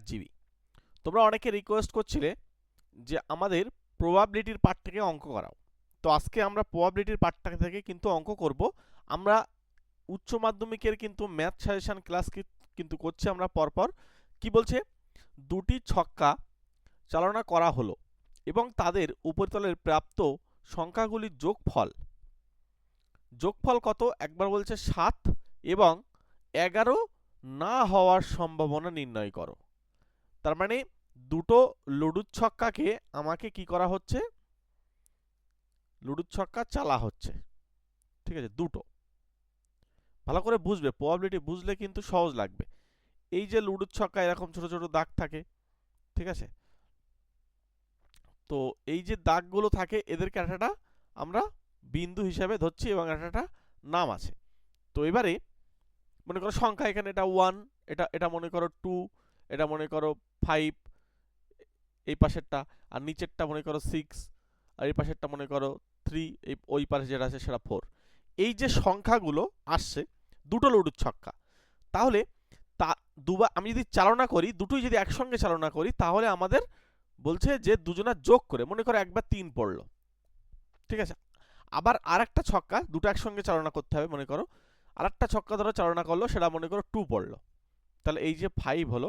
GB. তোমরা অনেকে request করছিলে যে আমাদের প্রবাবিলিটির পার্ট থেকে অঙ্ক করাও। তো আজকে আমরা প্রবাবিলিটির পার্টটা থেকে কিন্তু অঙ্ক করব। আমরা উচ্চ মাধ্যমিকের কিন্তু ম্যাথ সাজেশন ক্লাস কিন্তু করছি আমরা পরপর। কি বলছে? দুটি ছক্কা চালনা করা হলো এবং তাদের উপরিতলের প্রাপ্ত সংখ্যাগুলির যোগফল। যোগফল কত? একবার বলছে সাত এবং এগারো না হওয়ার সম্ভাবনা নির্ণয় করো। তার মানে দুটো লুডুর ছক্কাকে আমাকে কি করা হচ্ছে? লুডুর ছক্কা চালা হচ্ছে। ঠিক আছে, দুটো। ভালো করে বুঝবে প্রবাবিলিটি বুঝলে কিন্তু সহজ লাগবে। এই যে লুডুর ছক্কা এরকম ছোট ছোট দাগ থাকে, ঠিক আছে? তো এই যে দাগগুলো থাকে, এদেরকে একটা আমরা বিন্দু হিসাবে ধরছি এবং একটা নাম আছে। তো এবারে মনে করো সংখ্যা এখানে এটা ওয়ান এটা এটা মনে করো টু এটা মনে করো ফাইভ এই পাশেরটা, আর নিচেরটা মনে করো সিক্স আর এই পাশেরটা মনে করো থ্রি এই, ওই পাশে যেটা আছে সেটা ফোর এই যে সংখ্যাগুলো আসছে, দুটো লুডুর ছক্কা তাহলে তা, দুবার, আমি যদি চালনা করি, দুটোই যদি একসঙ্গে চালনা করি, তাহলে আমাদের বলছে যে দুজনা যোগ করে, মনে করো একবার তিন পড়ল। ঠিক আছে? আবার আর একটা ছক্কা, দুটো একসঙ্গে চালনা করতে হবে, মনে করো। আর একটা ছক্কা ধরো, চালনা করল, সেটা মনে করো টু পড়ল। তাহলে এই যে ফাইভ হলো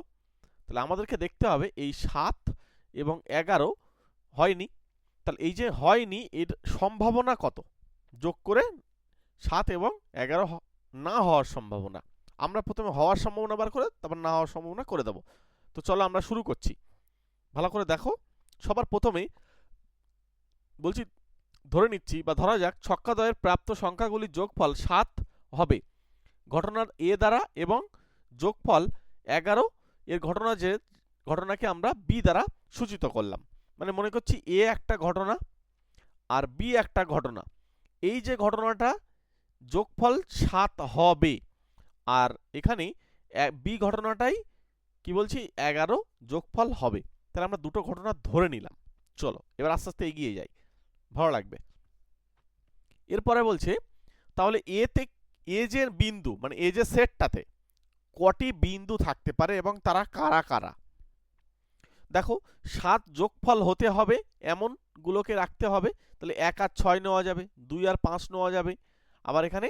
তাহলে আমাদেরকে দেখতে হবে এই সাত এবং এগারো হয়নি। তাহলে এই যে হয়নি, এর সম্ভাবনা কত? যোগ করে সাত এবং এগারো না হওয়ার সম্ভাবনা। আমরা প্রথমে হওয়ার সম্ভাবনা বার করে, তারপর না হওয়ার সম্ভাবনা করে দেব। তো চলো আমরা শুরু করছি। ভালো করে দেখো, সবার প্রথমেই বলছি, ধরে নিচ্ছি বা ধরা যাক, ছক্কাদয়ের প্রাপ্ত সংখ্যাগুলির যোগফল সাত হবে। ঘটনার এ দ্বারা এবং যোগফল এগারো এর ঘটনা যে, ঘটনাকে আমরা বি দ্বারা সূচিত করলাম। মানে মনে করছি এ একটা ঘটনা আর বি একটা ঘটনা। এই যে ঘটনাটা যোগফল সাত হবে আর এখানে বি ঘটনাটাই কি বলছি? এগারো যোগফল হবে। তাহলে আমরা দুটো ঘটনা ধরে নিলাম। চলো, এবার আস্তে আস্তে এগিয়ে যাই। ভালো লাগবে। এরপরে বলছে, তাহলে এতে এ যে বিন্দু মানে এ যে সেটটাতে কটি বিন্দু থাকতে পারে এবং তারা কারা কারা? দেখো, সাত যোগফল হতে হবে এমনগুলোকে রাখতে হবে, তাহলে এক আর ছয় নেওয়া যাবে, দুই আর পাঁচ নেওয়া যাবে, আবার এখানে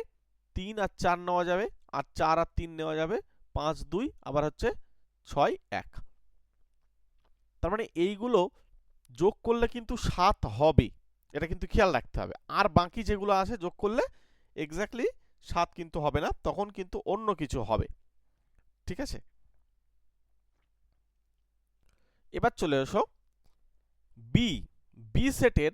তিন আর চার নেওয়া যাবে, আর চার আর তিন নেওয়া যাবে, পাঁচ, দুই, আবার হচ্ছে ছয়, এক। তার মানে এইগুলো যোগ করলে কিন্তু সাত হবে, এটা কিন্তু খেয়াল রাখতে হবে। আর বাকি যেগুলো আছে যোগ করলে এক্স্যাক্টলি সাত কিন্তু হবে না, তখন কিন্তু অন্য কিছু হবে। ঠিক আছে? এবার চলে এসো। বি বি সেটের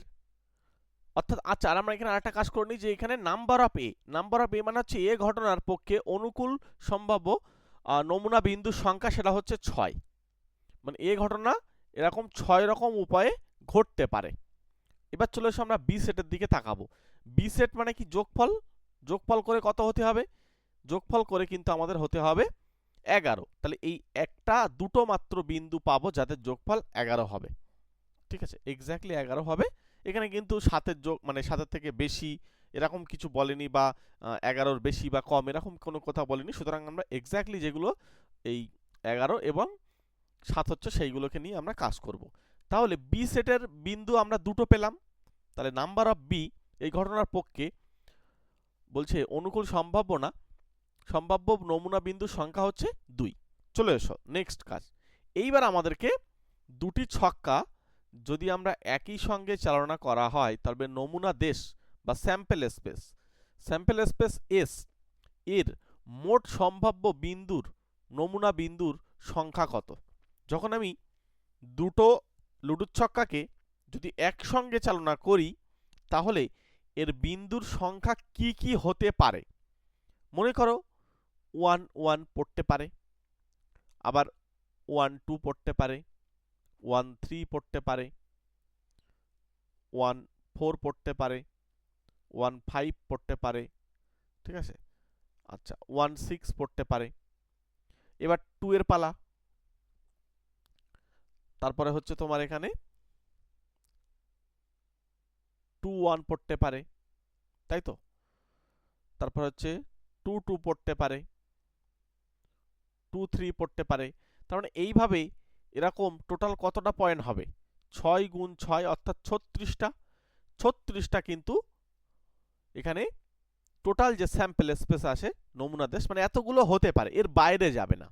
অর্থাৎ আচ্ছা আমরা এখানে আরেকটা কাজ করে নিই যে এখানে number of a number of a মানে হচ্ছে এ ঘটনার পক্ষে অনুকূল সম্ভাব্য নমুনা বিন্দুর সংখ্যা সেটা হচ্ছে ছয়। মানে এ ঘটনা এরকম ছয় রকম উপায়ে ঘটতে পারে। এবার চলে এসো আমরা বি সেটের দিকে তাকাবো। বি সেট মানে কি যোগফল? যোগফল করে কত হতে হবে? যোগফল করে কিন্তু আমাদের হতে হবে এগারো। তাহলে এই একটা, দুটো মাত্র বিন্দু পাবো যাদের যোগফল এগারো হবে। ঠিক আছে? এক্স্যাক্টলি এগারো হবে। এখানে কিন্তু সাতের যোগ মানে সাতের থেকে বেশি এরকম কিছু বলেনি বা এগারোর বেশি বা কম এরকম কোনো কথা বলেনি। সুতরাং আমরা এক্স্যাক্টলি যেগুলো এই এগারো এবং সাত হচ্ছে সেইগুলোকে নিয়ে আমরা কাজ করব। তাহলে বি সেটের বিন্দু আমরা দুটো পেলাম। তাহলে নাম্বার অফ বি এই ঘটনার পক্ষে বলছে অনুকূল সম্ভাবনা সম্ভাব্য নমুনা বিন্দুর সংখ্যা হচ্ছে দুই। চলে এসো নেক্সট কাজ। এইবার আমাদেরকে দুটি ছক্কা যদি আমরা একই সঙ্গে চালনা করা হয় তবে নমুনা দেশ বা sample space sample space S এর মোট সম্ভাব্য বিন্দুর নমুনা বিন্দুর সংখ্যা কত? যখন আমি দুটো লুডুর ছক্কাকে যদি একসঙ্গে চালনা করি, তাহলে এর বিন্দুর সংখ্যা কি কি হতে পারে? মনে করো ওয়ান ওয়ান পড়তে পারে, আবার ওয়ান টু পড়তে পারে ওয়ান থ্রি পড়তে পারে ওয়ান ফোর পড়তে পারে ওয়ান ফাইভ পড়তে পারে, ঠিক আছে? আচ্ছা ওয়ান সিক্স পড়তে পারে। এবার টু এর পালা। তারপরে হচ্ছে তোমার এখানে টু ওয়ান পড়তে পারে, তাই তো? তারপর হচ্ছে টু টু পড়তে পারে। টু থ্রি পড়তে পারে। তার মানে এইভাবে এরকম টোটাল কতটা পয়েন্ট হবে? ছয় গুণ ছয় অর্থাৎ ছত্রিশটা। ছত্রিশটা কিন্তু এখানে টোটাল যে স্যাম্পেল স্পেস আসে নমুনা দেশ মানে এতগুলো হতে পারে, এর বাইরে যাবে না।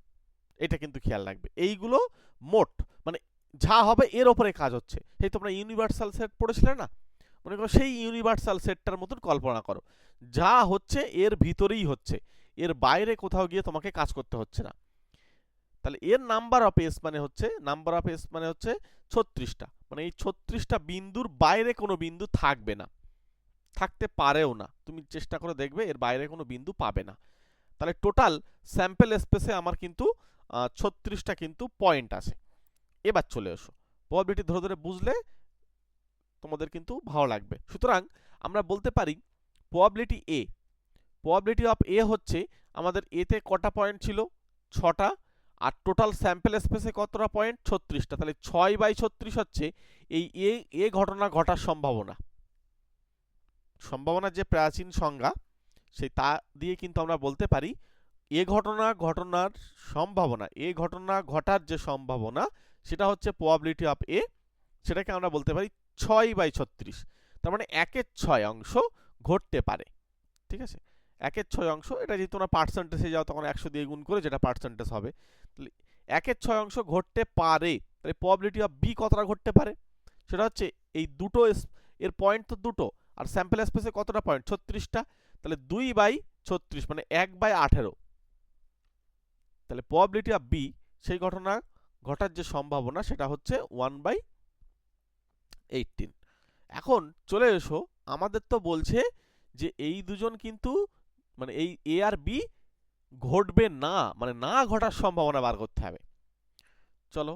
এটা কিন্তু খেয়াল রাখবে। এইগুলো মোট মানে যা হবে এর ওপরে কাজ হচ্ছে। সেই তোমরা ইউনিভার্সাল সেট পড়েছিলে না? মনে করো সেই ইউনিভার্সাল সেটটার মতন কল্পনা করো। যা হচ্ছে এর ভিতরেই হচ্ছে। এর বাইরে কোথাও গিয়ে তোমাকে কাজ করতে হচ্ছে না। তাহলে এর নাম্বার অফ এস মানে হচ্ছে নাম্বার অফ এস মানে হচ্ছে ছত্রিশটা। মানে এই ছত্রিশটা বিন্দুর বাইরে কোনো বিন্দু থাকবে না। থাকতে পারেও না। তুমি চেষ্টা করে দেখবে এর বাইরে কোনো বিন্দু পাবে না। তাহলে টোটাল স্যাম্পেল স্পেসে আমার কিন্তু ছত্রিশটা কিন্তু পয়েন্ট আছে। এবার চলে এসো। প্রবাবিলিটি ধরে ধরে বুঝলে তোমাদের কিন্তু ভালো লাগবে। সুতরাং আমরা বলতে পারি probability A probability of A হচ্ছে আমাদের এতে কটা পয়েন্ট ছিল? ছটা। আর টোটাল স্যাম্পেল স্পেসে কতটা পয়েন্ট ছত্রিশটা। তাহলে ছয় বাই ছত্রিশ হচ্ছে এই এ এ ঘটনা ঘটার সম্ভাবনা। সম্ভাবনার যে প্রাচীন সংজ্ঞা, সেই তা দিয়ে কিন্তু আমরা বলতে পারি, এ ঘটনা ঘটনার সম্ভাবনা, এ ঘটনা ঘটার যে সম্ভাবনা, সেটা হচ্ছে প্রবাবিলিটি অফ এ সেটাকে আমরা বলতে পারি ছয় বাই ছত্রিশ। তার মানে একের ছয় অংশ ঘটতে পারে। ঠিক আছে? একের ছয় অংশ, এটা যদি তোমরা পার্সেন্টেজে যাও, তখন একশো দিয়ে গুণ করে যেটা পার্সেন্টেজ হবে। তাহলে একের ছয় অংশ ঘটতে পারে, তাহলে প্রবাবিলিটি অফ বি কতটা ঘটতে পারে? সেটা হচ্ছে এই দুটো এর পয়েন্ট তো দুটো, আর স্যাম্পেল স্পেসে কতটা পয়েন্ট ছত্রিশটা। তাহলে দুই বাই ছত্রিশ মানে এক বাই আঠেরো। তাহলে প্রবাবিলিটি অফ বি সেই ঘটনা ঘটার যে সম্ভাবনা, সেটা হচ্ছে ওয়ান বাই এইটিন এখন চলে এসো, আমাদের তো বলছে যে এই দুজন কিন্তু মানে এই এ আর বি ঘটবে না মানে না ঘটার সম্ভাবনা বার করতে হবে। চলো,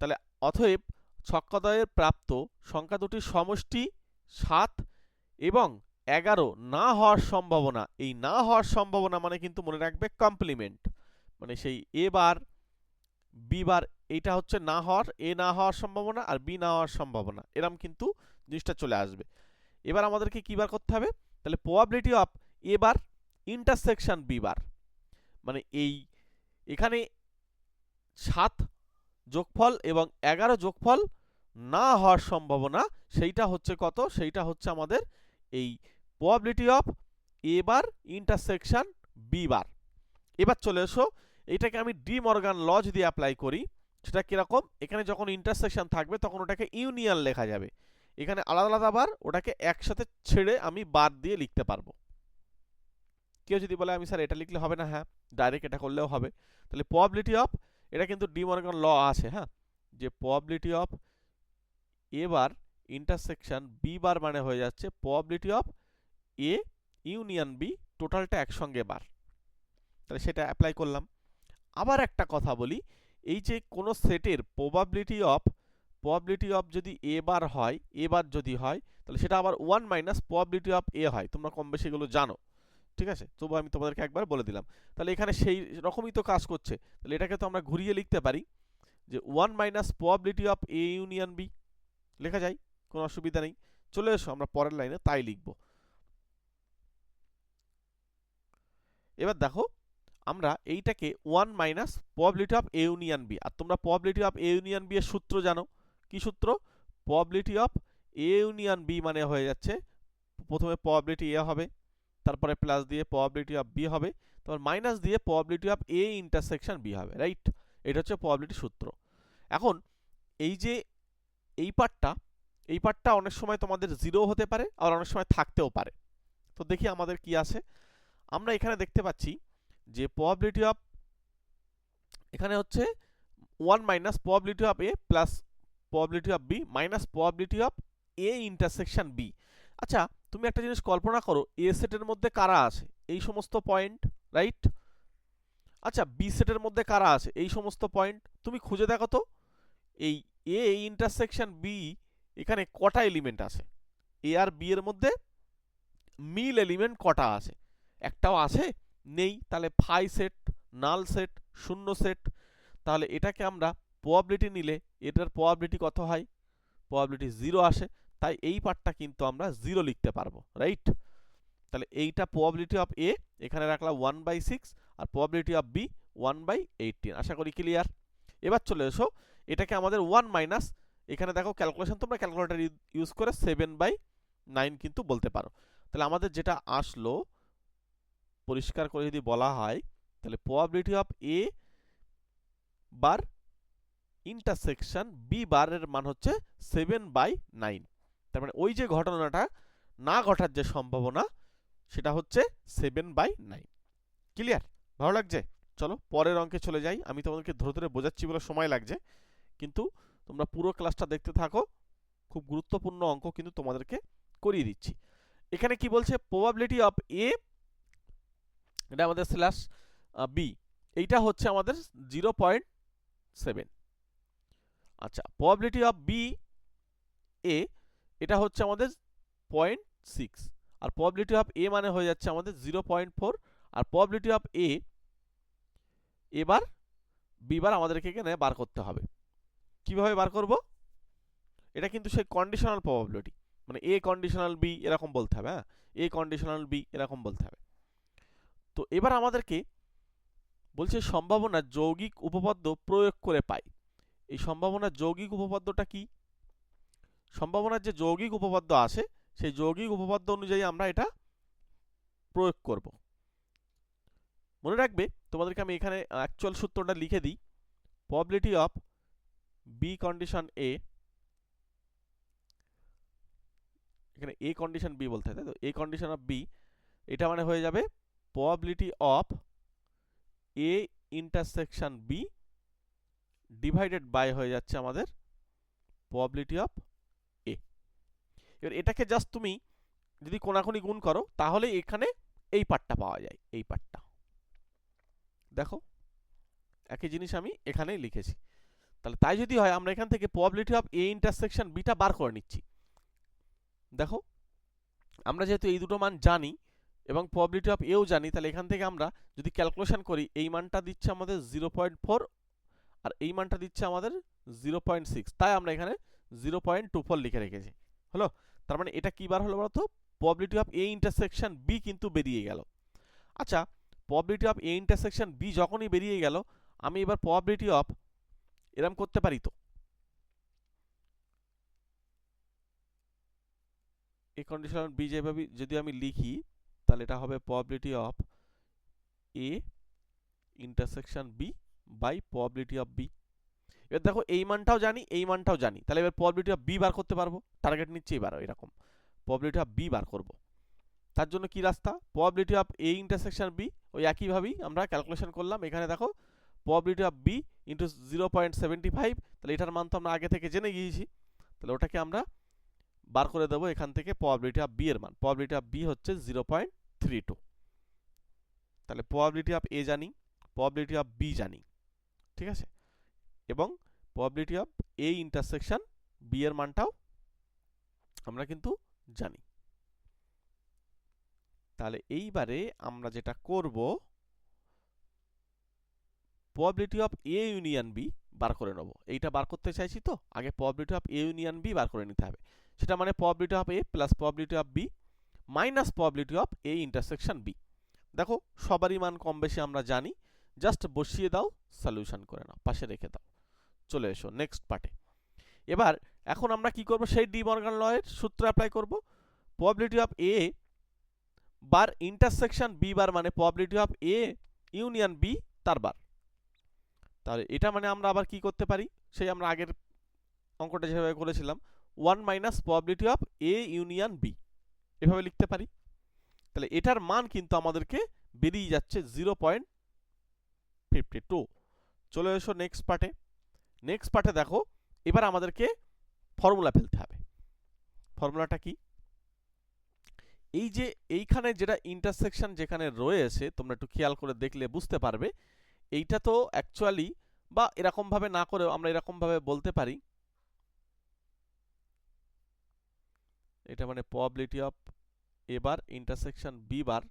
তাহলে অতএব ছক্কাদয়ের প্রাপ্ত সংখ্যা দুটির সমষ্টি সাত এবং এগারো না হওয়ার সম্ভাবনা, এই না হওয়ার সম্ভাবনা মানে কিন্তু মনে রাখবে কমপ্লিমেন্ট মানে সেই এ বার বি বার এইটা হচ্ছে না হওয়ার এ না হওয়ার সম্ভাবনা আর বি না হওয়ার সম্ভাবনা, এরম কিন্তু জিনিসটা চলে আসবে। এবার আমাদেরকে কী বার করতে হবে? তাহলে probability of A bar intersection B bar মানে এই, এখানে সাত যোগফল এবং এগারো যোগফল না হওয়ার সম্ভাবনা, সেইটা হচ্ছে কত? সেইটা হচ্ছে আমাদের এই probability of A bar intersection B bar এবার চলে এসো, এটাকে আমি ডি মর্গান ল যদি অ্যাপ্লাই করি, সেটা কীরকম? এখানে যখন ইন্টারসেকশন থাকবে, তখন ওটাকে ইউনিয়ন লেখা যাবে। এখানে আলাদা আলাদা বার ওটাকে একসাথে ছেড়ে আমি বাদ দিয়ে লিখতে পারব। কেউ যদি বলে আমি স্যার এটা লিখলে হবে না হ্যাঁ ডাইরেক্ট এটা করলেও হবে। তাহলে প্রবাবিলিটি অফ এটা কিন্তু ডি মর্গান ল আছে হ্যাঁ? যে probability of A bar intersection B bar মানে হয়ে যাচ্ছে probability of A union B টোটালটা একসঙ্গে বার। তাহলে সেটা অ্যাপ্লাই করলাম। আবার একটা কথা বলি, এই যে কোনো সেটের প্রবাবিলিটি অফ প্রবাবিলিটি অফ যদি এ বার হয় এ বার যদি হয়, তাহলে সেটা আবার one minus probability of A হয়। তোমরা কম বেশি এগুলো জানো। ঠিক আছে? তবু আমি তোমাদেরকে একবার বলে দিলাম। তাহলে এখানে সেই রকমই তো কাজ করছে। তাহলে এটাকে তো আমরা ঘুরিয়ে লিখতে পারি যে one minus probability of A union B লেখা যায়, কোনো অসুবিধা নেই। চলে এসো, আমরা পরের লাইনে তাই লিখব। এবার দেখো, আমরা এইটাকে one minus probability of A union B আর তোমরা probability of A union B এর সূত্র জানো। কি সূত্র? Probability of A union B মানে হয়ে যাচ্ছে, প্রথমে প্রবাবিলিটি এ হবে। তারপরে প্লাস দিয়ে প্রবাবিলিটি অফ বি হবে। তারপর মাইনাস দিয়ে probability of A intersection B হবে রাইট এটা হচ্ছে প্রবাবিলিটি সূত্র। এখন এই যে এই পার্টটা এই পার্টটা অনেক সময় তোমাদের জিরো হতে পারে আর অনেক সময় থাকতেও পারে। তো দেখি আমাদের কি আছে। আমরা এখানে দেখতে পাচ্ছি যে প্রবাবিলিটি অফ এখানে হচ্ছে one minus probability of A plus probability of B minus probability of A intersection B আচ্ছা তুমি একটা জিনিস কল্পনা করো এ সেটের মধ্যে কারা আছে? এই সমস্ত পয়েন্ট রাইট আচ্ছা বি সেটের মধ্যে কারা আছে? এই সমস্ত পয়েন্ট তুমি খুঁজে দেখো তো। এই এ ইন্টারসেকশন বি এখানে কটা এলিমেন্ট আছে? এ আর বি এর মধ্যে মিল এলিমেন্ট কটা আছে? একটাও আছে? নেই। তাহলে ফাই সেট নাল সেট শূন্য সেট তাহলে এটাকে আমরা প্রবাবিলিটি নিলে, এটার প্রবাবিলিটি কত হয়? প্রবাবিলিটি জিরো আসে। তাই এই পার্টটা কিন্তু আমরা জিরো লিখতে পারব রাইট তাহলে এইটা প্রবাবিলিটি অফ এ এখানে রাখলাম one by six R probability of B one by eighteen আশা করি ক্লিয়ার এবার চলে এসো, এটাকে আমাদের ওয়ান মাইনাস এখানে দেখো ক্যালকুলেশন তোমরা ক্যালকুলেটার ইউজ করে সেভেন বাই নাইন কিন্তু বলতে পারো। তাহলে আমাদের যেটা আসলো, পরিষ্কার করে যদি বলা হয়, তাহলে probability of A bar intersection B বারের মান হচ্ছে সেভেন বাই নাইন তার মানে ওই যে ঘটনাটা না ঘটার যে সম্ভাবনা, সেটা হচ্ছে সেভেন বাই নাইন ক্লিয়ার ভালো লাগছে? চলো, পরের অঙ্কে চলে যাই। আমি তোমাদেরকে ধরে ধরে বোঝাচ্ছি বলে সময় লাগছে। কিন্তু তোমরা পুরো ক্লাসটা দেখতে থাকো। খুব গুরুত্বপূর্ণ অঙ্ক কিন্তু তোমাদেরকে করিয়ে দিচ্ছি। এখানে কি বলছে? প্রবাবিলিটি অফ এ এটা আমাদের স্ল্যাশ বি এইটা হচ্ছে আমাদের জিরো পয়েন্ট সেভেন আচ্ছা প্রবাবিলিটি অফ বি এ এটা হচ্ছে আমাদের পয়েন্ট সিক্স আর প্রবাবিলিটি অফ এ মানে হয়ে যাচ্ছে আমাদের জিরো পয়েন্ট ফোর আর প্রবাবিলিটি অফ এ এবার বিবার আমাদেরকে এখানে বার করতে হবে। কীভাবে বার করব? এটা কিন্তু সেই কন্ডিশনাল প্রবাবিলিটি মানে এ কন্ডিশনাল বি এরকম বলতে হবে হ্যাঁ? এ কন্ডিশনাল বি এরকম বলতে হবে। তো এবার আমাদেরকে বলছে সম্ভাবনা যৌগিক উপপাদ্য প্রয়োগ করে পাই। এই সম্ভাবনা যৌগিক উপপাদ্যটা কি? সম্ভাবনার যে যৌগিক উপপাদ্য আছে, সেই যৌগিক উপপাদ্য অনুযায়ী আমরা এটা প্রয়োগ করব। মনে রাখবে, তোমাদেরকে আমি এখানে অ্যাকচুয়াল সূত্রটা লিখে দিই। Probability of B condition A এখানে এ কন্ডিশন বি বলতে তাই তো? এ কন্ডিশন অফ বি এটা মানে হয়ে যাবে probability of A intersection B divided by হয়ে যাচ্ছে আমাদের প্রবাবিলিটি অফ এবার এটাকে জাস্ট তুমি যদি কোনাকুনি গুণ করো, তাহলে এখানে এই পার্টটা পাওয়া যায়, এই পার্টটা দেখো, একই জিনিস আমি এখানেই লিখেছি। তাহলে তাই যদি হয়, আমরা এখান থেকে প্রবাবিলিটি অফ এ ইন্টারসেকশন বিটা বার করে নিচ্ছি। দেখো, আমরা যেহেতু এই দুটো মান জানি এবং প্রবাবিলিটি অফ এও জানি, তাহলে এখান থেকে আমরা যদি ক্যালকুলেশন করি, এই মানটা দিচ্ছে আমাদের জিরো পয়েন্ট ফোর আর এই মানটা দিচ্ছে আমাদের জিরো পয়েন্ট সিক্স তাই আমরা এখানে জিরো পয়েন্ট টু ফোর লিখে রেখেছি। হলো? তার মানে এটা কী বার হলো বলতো? Probability of A intersection B কিন্তু বেরিয়ে গেল। আচ্ছা probability of A intersection B যখনই বেরিয়ে গেল, আমি এবার প্রবাবিলিটি অফ এরম করতে পারি তো? এ কন্ডিশন বি যেভাবে, যদি আমি লিখি, তাহলে এটা হবে probability of A intersection B by probability of B এবার দেখো এই মানটাও জানি, এই মানটাও জানি। তাহলে এবার প্রবাবিলিটি অফ বি বার করতে পারব। টার্গেট নিচ্ছে এবার এরকম। প্রবাবিলিটি অফ বি বার করব। তার জন্য কি রাস্তা? Probability of A intersection B ওই একইভাবেই আমরা ক্যালকুলেশন করলাম। এখানে দেখো probability of B into zero point seventy five তাহলে এটার মান তো আমরা আগে থেকে জেনে গিয়েছি। তাহলে ওটাকে আমরা বার করে দেবো এখান থেকে প্রবাবিলিটি অফ বি এর মান। প্রবাবিলিটি অফ বি হচ্ছে জিরো পয়েন্ট থ্রি টু তাহলে প্রবাবিলিটি অফ এ জানি প্রবাবিলিটি অফ বি জানি। ঠিক আছে? এবং probability of A intersection B এর মানটাও আমরা কিন্তু জানি। তাহলে এইবারে আমরা যেটা করব probability of A union B বার করে নেব। এইটা বার করতে চাইছি তো? আগে probability of A union B বার করে নিতে হবে। সেটা মানে probability of A plus probability of B minus probability of A intersection B দেখো, সবারই মান কম বেশি আমরা জানি। জাস্ট বসিয়ে দাও সলিউশন করে নাও, পাশে রেখে দাও। চলে এসো নেক্সট পার্টে এবার, এখন আমরা কি করব? সেই ডি মর্গান লয়ের সূত্র অ্যাপ্লাই করব। Probability of A bar intersection B bar মানে probability of A union B তার বার। তাহলে এটা মানে আমরা আবার কি করতে পারি? সেই আমরা আগের অঙ্কটা যেভাবে করেছিলাম one minus probability of A union B এভাবে লিখতে পারি। তাহলে এটার মান কিন্তু আমাদেরকে বেরিয়ে যাচ্ছে জিরো পয়েন্ট ফিফটি টু চলে এসো নেক্সট পার্টে নেক্সট পার্টে দেখো, এবার আমাদেরকে ফর্মুলা ফেলতে হবে। ফর্মুলাটা কি? এই যে এইখানে যেটা ইন্টারসেকশন যেখানে রয়েছে, তোমরা একটু খেয়াল করে দেখলে বুঝতে পারবে, এইটা তো অ্যাকচুয়ালি বা এরকমভাবে না করেও আমরা এরকমভাবে বলতে পারি। এটা মানে probability of A bar intersection B bar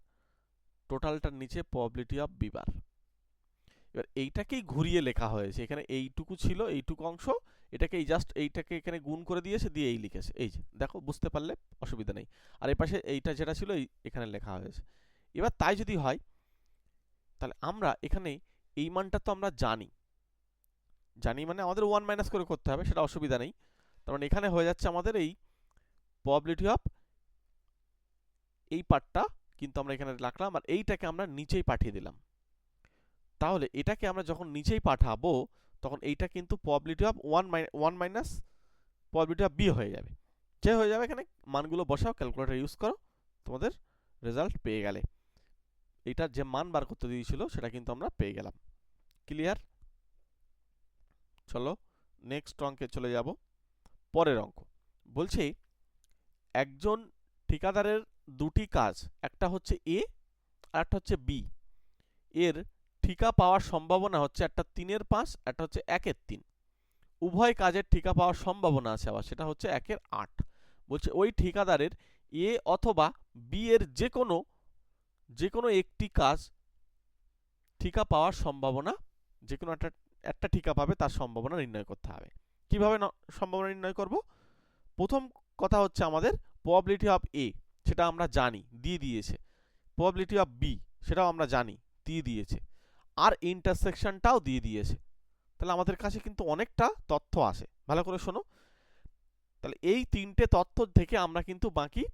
টোটালটার নিচে প্রবাবিলিটি অফ বি বার এবার এইটাকেই ঘুরিয়ে লেখা হয়েছে। এখানে এইটুকু ছিল, এইটুকু অংশ এটাকে এই জাস্ট এইটাকে এখানে গুণ করে দিয়েছে, দিয়ে এই লিখেছে। এই যে, দেখো, বুঝতে পারলে অসুবিধা নেই। আর এই পাশে এইটা যেটা ছিল, এই এখানে লেখা হয়েছে। এবার তাই যদি হয়, তাহলে আমরা এখানে এই মানটা তো আমরা জানি। জানি মানে আমাদের ওয়ান মাইনাস করে করতে হবে, সেটা অসুবিধা নেই। তার মানে এখানে হয়ে যাচ্ছে আমাদের এই প্রবাবিলিটি অফ এই পার্টটা কিন্তু আমরা এখানে রাখলাম, আর এইটাকে আমরা নিচেই পাঠিয়ে দিলাম। তাহলে এটাকে আমরা যখন নিচেই পাঠাবো, তখন এইটা কিন্তু probability of one one minus probability of B হয়ে যাবে। যে হয়ে যাবে এখানে, মানগুলো বসাও ক্যালকুলেটর ইউজ করো, তোমাদের রেজাল্ট পেয়ে গেলে। এইটার যে মান বার করতে দিয়েছিল, সেটা কিন্তু আমরা পেয়ে গেলাম। ক্লিয়ার চলো নেক্সট অঙ্কে চলে যাব। পরের অঙ্ক। বলছি, একজন ঠিকাদারের দুটি কাজ, একটা হচ্ছে এ আর একটা হচ্ছে বি এর ঠিকা পাওয়ার সম্ভাবনা হচ্ছে একটা তিনের পাঁচ, একটা হচ্ছে একের তিন। উভয় কাজের ঠিকা পাওয়ার সম্ভাবনা আছে আবার, সেটা হচ্ছে একের আট। বলছে ওই ঠিকাদারের এ অথবা বি এর যে কোনো যে কোনো একটি কাজ ঠিকা পাওয়ার সম্ভাবনা যে কোনো একটা একটা ঠিকা পাবে তার সম্ভাবনা নির্ণয় করতে হবে। কীভাবে সম্ভাবনা নির্ণয় করব? প্রথম কথা হচ্ছে আমাদের প্রবাবিলিটি অফ এ সেটা আমরা জানি, দিয়ে দিয়েছে। প্রবাবিলিটি অফ বি সেটাও আমরা জানি, দিয়ে দিয়েছে। আর ইন্টারসেকশনটাও দিয়ে দিয়েছে। তাহলে আমাদের কাছে কিন্তু অনেকটা তথ্য আসে ভালো করে শোনো। তাহলে এই তিনটে তথ্য থেকে আমরা কিন্তু বাকি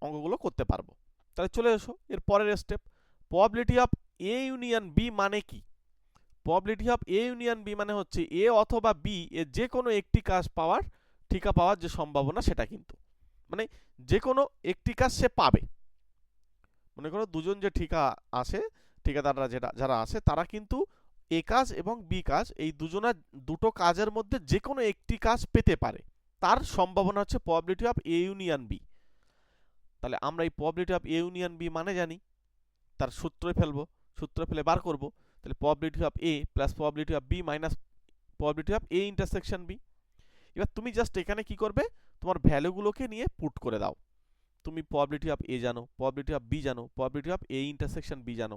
অঙ্কগুলো করতে পারব। তাহলে চলে এসো, এর পরের step probability of A union B মানে কি? Probability of A union B মানে হচ্ছে এ অথবা বি এর যে কোনো একটি কাজ পাওয়ার, ঠিকা পাওয়ার যে সম্ভাবনা সেটা কিন্তু। মানে যে কোনো একটি কাজ সে পাবে। মনে করো দুজন যে ঠিকা আছে ঠিকাদাররা যেটা, যারা আছে, তারা কিন্তু এ কাজ এবং বি কাজ, এই দুজনের দুটো কাজের মধ্যে যে কোনো একটি কাজ পেতে পারে। তার সম্ভাবনা হচ্ছে probability of A union B তাহলে আমরা এই probability of A union B মানে জানি। তার সূত্রে ফেলব, সূত্র ফেলে বার করব। তাহলে probability of A plus probability of B minus probability of A intersection B এবার তুমি জাস্ট এখানে কি করবে? তোমার ভ্যালুগুলোকে নিয়ে পুট করে দাও। তুমি প্রবাবিলিটি অফ এ জানো প্রবাবিলিটি অফ বি জানো probability of A intersection B জানো।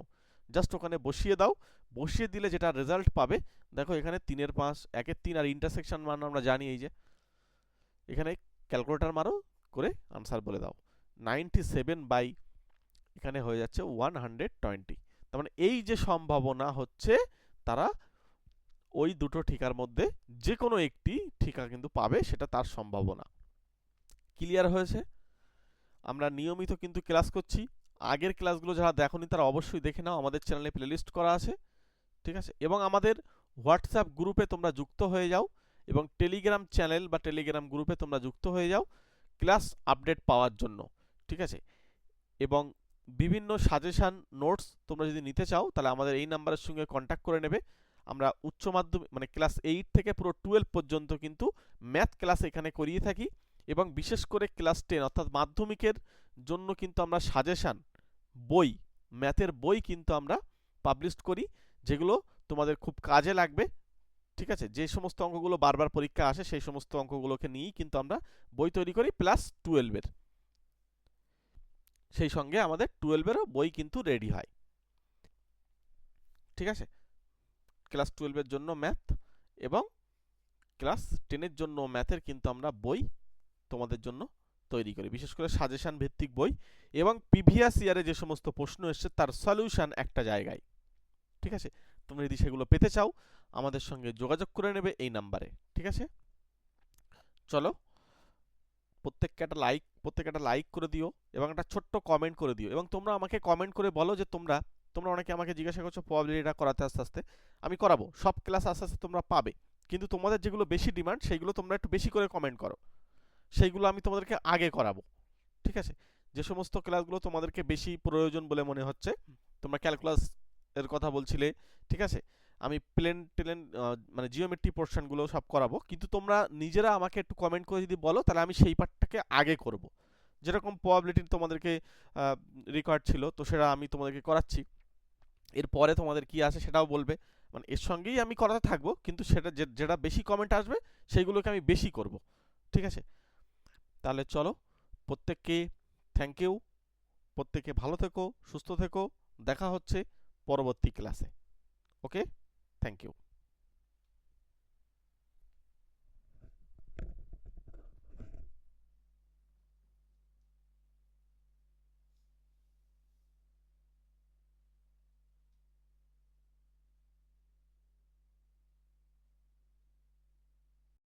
জাস্ট ওখানে বসিয়ে দাও। বসিয়ে দিলে যেটা রেজাল্ট পাবে, দেখো এখানে তিনের পাঁচ, একের তিন আর ইন্টারসেকশন মান আমরা জানি এই যে। এখানে ক্যালকুলেটার মারো, করে আনসার বলে দাও। নাইনটি সেভেন বাই এখানে হয়ে যাচ্ছে ওয়ান হান্ড্রেড টোয়েন্টি তার মানে এই যে সম্ভাবনা হচ্ছে, তারা ওই দুটো ঠিকার মধ্যে যে কোনো একটি ঠিকা কিন্তু পাবে, সেটা তার সম্ভাবনা। ক্লিয়ার হয়েছে? আমরা নিয়মিত কিন্তু ক্লাস করছি। আগের ক্লাসগুলো যারা দেখনি তারা অবশ্যই দেখে নাও, আমাদের চ্যানেলে প্লেলিস্ট করা আছে, ঠিক আছে? এবং আমাদের হোয়াটসঅ্যাপ গ্রুপে তোমরা যুক্ত হয়ে যাও এবং টেলিগ্রাম চ্যানেল বা টেলিগ্রাম গ্রুপে তোমরা যুক্ত হয়ে যাও ক্লাস আপডেট পাওয়ার জন্য, ঠিক আছে? এবং বিভিন্ন সাজেশান নোটস তোমরা যদি নিতে চাও, তাহলে আমাদের এই নাম্বারের সঙ্গে কন্ট্যাক্ট করে নেবে। আমরা উচ্চ মাধ্যমিক মানে ক্লাস এইট থেকে পুরো টুয়েলভ পর্যন্ত কিন্তু ম্যাথ ক্লাস এখানে করিয়ে থাকি এবং বিশেষ করে ক্লাস টেন অর্থাৎ মাধ্যমিকের জন্য কিন্তু আমরা সাজেশান বই ম্যাথের বই কিন্তু আমরা পাবলিশ করি, যেগুলো তোমাদের খুব কাজে লাগবে, ঠিক আছে? যে সমস্ত অঙ্কগুলো বারবার পরীক্ষা আসে, সেই সমস্ত অঙ্কগুলোকে নিয়েই কিন্তু আমরা বই তৈরি করি প্লাস টুয়েলভের সেই সঙ্গে আমাদের টুয়েলভেরও বই কিন্তু রেডি হয়। ঠিক আছে? ক্লাস টুয়েলভের জন্য ম্যাথ এবং ক্লাস টেনের জন্য ম্যাথের কিন্তু আমরা বই তোমাদের জন্য তৈরি করি। বিশেষ করে সাজেশান ভিত্তিক বই এবং প্রিভিয়াস ইয়ারে যে সমস্ত প্রশ্ন এসছে, তার সলিউশন একটা জায়গায়। ঠিক আছে? তোমরা যদি সেগুলো পেতে চাও, আমাদের সঙ্গে যোগাযোগ করে নেবে এই নাম্বারে। ঠিক আছে? চলো প্রত্যেককে একটা লাইক প্রত্যেকে একটা লাইক করে দিও এবং একটা ছোট্ট কমেন্ট করে দিও। এবং তোমরা আমাকে কমেন্ট করে বলো যে তোমরা তোমরা অনেকে আমাকে জিজ্ঞাসা করছ প্রবাবিলিটিটা করাতে আস্তে আস্তে। আমি করাবো। সব ক্লাস আস্তে আস্তে তোমরা পাবে। কিন্তু তোমাদের যেগুলো বেশি ডিমান্ড সেগুলো তোমরা একটু বেশি করে কমেন্ট করো। সেইগুলো আমি তোমাদেরকে আগে করাবো। ঠিক আছে? যে সমস্ত ক্লাসগুলো তোমাদেরকে বেশি প্রয়োজন বলে মনে হচ্ছে তোমরা ক্যালকুলাস এর কথা বলছিলে ঠিক আছে? আমি প্লেন টেলেন মানে জিওমেট্রি পোর্শনগুলো সব করাবো। কিন্তু তোমরা নিজেরা আমাকে একটু কমেন্ট করে যদি বলো তাহলে আমি সেই পার্টটাকে আগে করব। যেরকম প্রবাবিলিটি তোমাদেরকে রেকর্ড ছিল তো সেটা আমি তোমাদেরকে করাচ্ছি। এরপরে তোমাদের কি আছে সেটাও বলবে। মানে এর সঙ্গেই আমি করাতে থাকব কিন্তু সেটা যেটা বেশি কমেন্ট আসবে সেইগুলোকে আমি বেশি করব। ঠিক আছে? তাহলে চলো, প্রত্যেককে থ্যাংক ইউ প্রত্যেকে ভালো থেকো, সুস্থ থেকো, দেখা হচ্ছে পরবর্তী ক্লাসে ওকে থ্যাংক ইউ